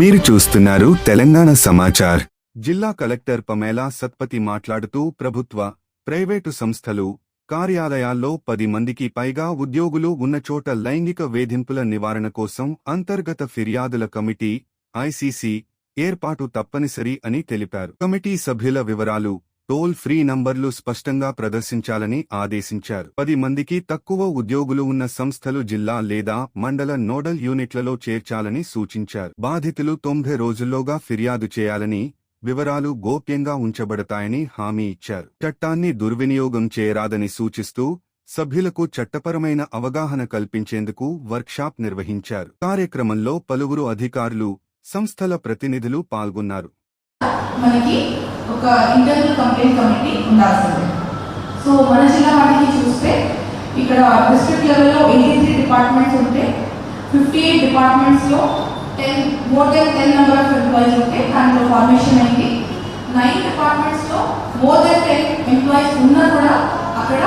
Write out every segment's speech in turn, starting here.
మీరు చూస్తున్నారు తెలంగాణ సమాచార్. జిల్లా కలెక్టర్ పమేలా సత్పతి మాట్లాడుతూ ప్రభుత్వ ప్రైవేటు సంస్థలు కార్యాలయాల్లో పది మందికి పైగా ఉద్యోగులు ఉన్న చోట లైంగిక వేధింపుల నివారణ కోసం అంతర్గత ఫిర్యాదుల కమిటీ ఐసీసీ ఏర్పాటు తప్పనిసరి అని తెలిపారు. కమిటీ సభ్యుల వివరాలు టోల్ ఫ్రీ నంబర్లు స్పష్టంగా ప్రదర్శించాలని ఆదేశించారు. పది మందికి తక్కువ ఉద్యోగులు ఉన్న సంస్థలు జిల్లా లేదా మండల నోడల్ యూనిట్లలో చేర్చాలని సూచించారు. బాధితులు తొంభై రోజుల్లోగా ఫిర్యాదు చేయాలని వివరాలు గోప్యంగా ఉంచబడతాయని హామీ ఇచ్చారు. చట్టాన్ని దుర్వినియోగం చేయరాదని సూచిస్తూ సభ్యులకు చట్టపరమైన అవగాహన కల్పించేందుకు వర్క్షాప్ నిర్వహించారు. కార్యక్రమంలో పలువురు అధికారులు సంస్థల ప్రతినిధులు పాల్గొన్నారు. మనకి ఒక ఇంటర్నల్ కంప్లైంట్ కమిటీ ఉండాల్సింది. సో మన జిల్లా వాటికి చూస్తే ఇక్కడ డిస్ట్రిక్ట్ లెవెల్లో ఎయిటీ త్రీ డిపార్ట్మెంట్స్ ఉంటే fifty eight డిపార్ట్మెంట్స్లో ten more than ten number of employees ఉంటే దాంట్లో ఫార్మేషన్ అయింది. నైన్ డిపార్ట్మెంట్స్లో మోర్ దెన్ టెన్ ఎంప్లాయీస్ ఉన్నా కూడా అక్కడ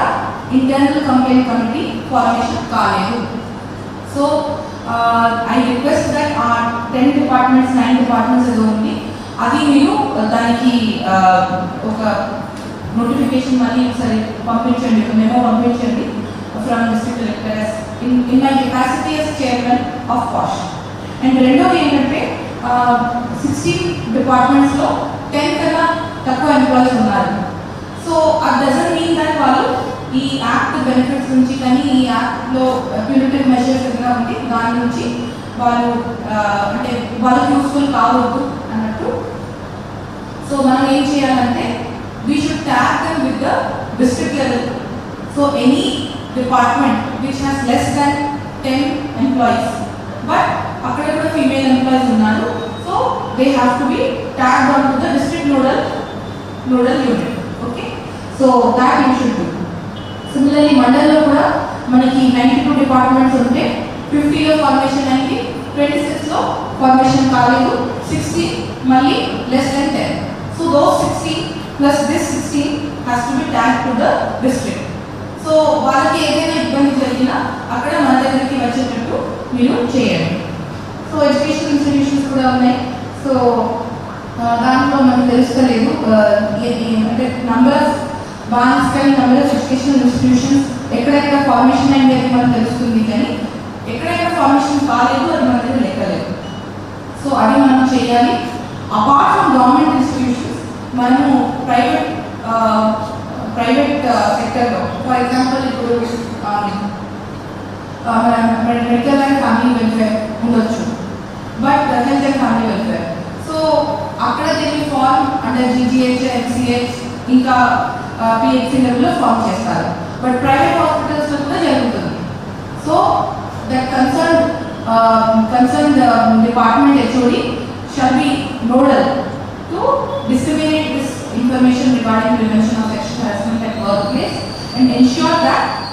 ఇంటర్నల్ కంప్లైంట్ కమిటీ ఫార్మేషన్ కాలేదు. సో ఐ రిక్వెస్ట్ దట్ ఆ టెన్ డిపార్ట్మెంట్స్ నైన్ డిపార్ట్మెంట్స్ ఏదో ఉంది అది మీరు దానికి ఒక నోటిఫికేషన్ మళ్ళీ ఒకసారి పంపించండి ఒక మెమో పంపించండి. From district collector in in my capacity as chairman of POSH and రెండోది ఏంటంటే సిక్స్టీన్ డిపార్ట్మెంట్స్లో టెన్ కన్నా తక్కువ ఎంప్లాయీస్ ఉన్నారు. సో అది డజన్ మీన్ దట్ వాళ్ళు ఈ యాక్ట్ బెనిఫిట్స్ నుంచి కానీ ఈ యాక్ట్లో ప్యూరిటివ్ మెషర్స్ ఏదైనా ఉంటే దాని నుంచి వాళ్ళు అంటే వాళ్ళకి యూస్ఫుల్ కావద్దు అన్నట్టు. సో మనం ఏం చేయాలంటే we should tag them with the district level so any department which has less than ten employees but అక్కడ కూడా ఫీమేల్ ఎంప్లాయీస్ ఉన్నారు. So they have to be tagged on to the district nodal nodal unit okay so that you should do similarly మండల్లో కూడా మనకి ninety two departments ఉంటే ఫిఫ్టీలో formation అయింది twenty సిక్స్లో ఫార్మేషన్ కాలేదు సిక్స్టీ మళ్ళీ less than ten so though sixty plus this sixteen has to be tank to the district so వాళ్ళకి ఏదైనా ఇబ్బంది జరిగినా అక్కడ మన దగ్గరికి వచ్చేటట్టు మీరు చేయండి. సో ఎడ్యుకేషన్ ఇన్స్టిట్యూషన్స్ కూడా ఉన్నాయి. సో దాంట్లో మనకు తెలుస్తలేదు ఏ- అంటే నంబర్ ఆఫ్ బాన్స్ కానీ నంబర్ ఆఫ్ ఎడ్యుకేషనల్ ఇన్స్టిట్యూషన్స్ ఎక్కడెక్కడ ఫార్మేషన్ అయింది అని మనకు తెలుస్తుంది కానీ ఎక్కడ ఫార్మేషన్ కాలేదు అది మన దగ్గర లెక్కలేదు సో అది మనం చేయాలి. అపార్ట్ ఫ్రమ్ గవర్నమెంట్ ఇన్స్టిట్యూషన్స్ మనము ప్రైవేట్ ప్రైవేట్ సెక్టర్లో ఫర్ ఎగ్జాంపుల్ ఇప్పుడు మెడికల్ అండ్ ఫ్యామిలీ వెల్ఫేర్ ఉండొచ్చు. But health and family welfare so అక్కడ దీన్ని ఫార్మ్ అంటే జీజీహెచ్ ఎంసీహెచ్ ఇంకా పిహెచ్సి లెవెల్లో ఫార్మ్ చేస్తారు. బట్ ప్రైవేట్ హాస్పిటల్స్లో కూడా జరుగుతుంది. So That concerned um, concerned department HOD shall be nodal to disseminate this information regarding prevention of sexual harassment at workplace and ensure that